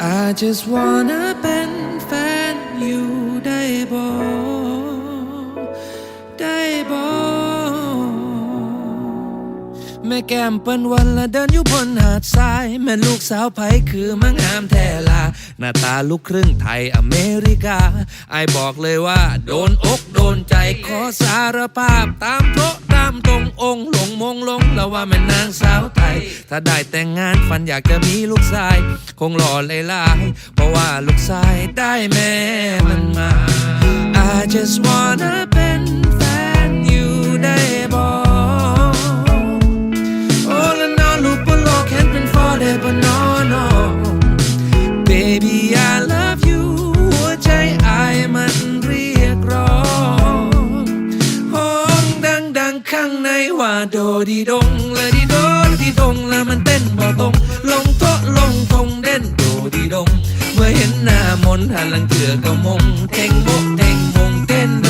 I just wanna เป็นแฟนอยู่ได้บ่ได้บ่แม่แก้มเปิ้นวันละเดินอยู่บนหาดทราย แม่ลูกสาวไผคือมังงามแท้ลา หน้าตาลูกครึ่งไทยอเมริกาไอบอกเลยว่า โดนอกโดนใจขอสารภาพตามโทะตามตรงอ งหลงลงแล้วว่าแม่นางสาวไทย ถ้าได้แต่งงานฝันอยากจะมีลูกชาย คงหล่อเลยลายเพราะว่าลูกชายได้แม่มันมา I just wanna เป็นแฟนอยู่ได้บ่โอ้และนอนลูกบนโลกเห็นเป็น forever no no baby I love ข้างในว่าโดดีดงและดีโดดีดงแล้วมันเต้นบ่ตรงลงโตลงทงเด่นโดดีดง เมื่อเห็นหน้ามนหันหลังเถื่อก็มงเท่งโมกเท่งมงเต้น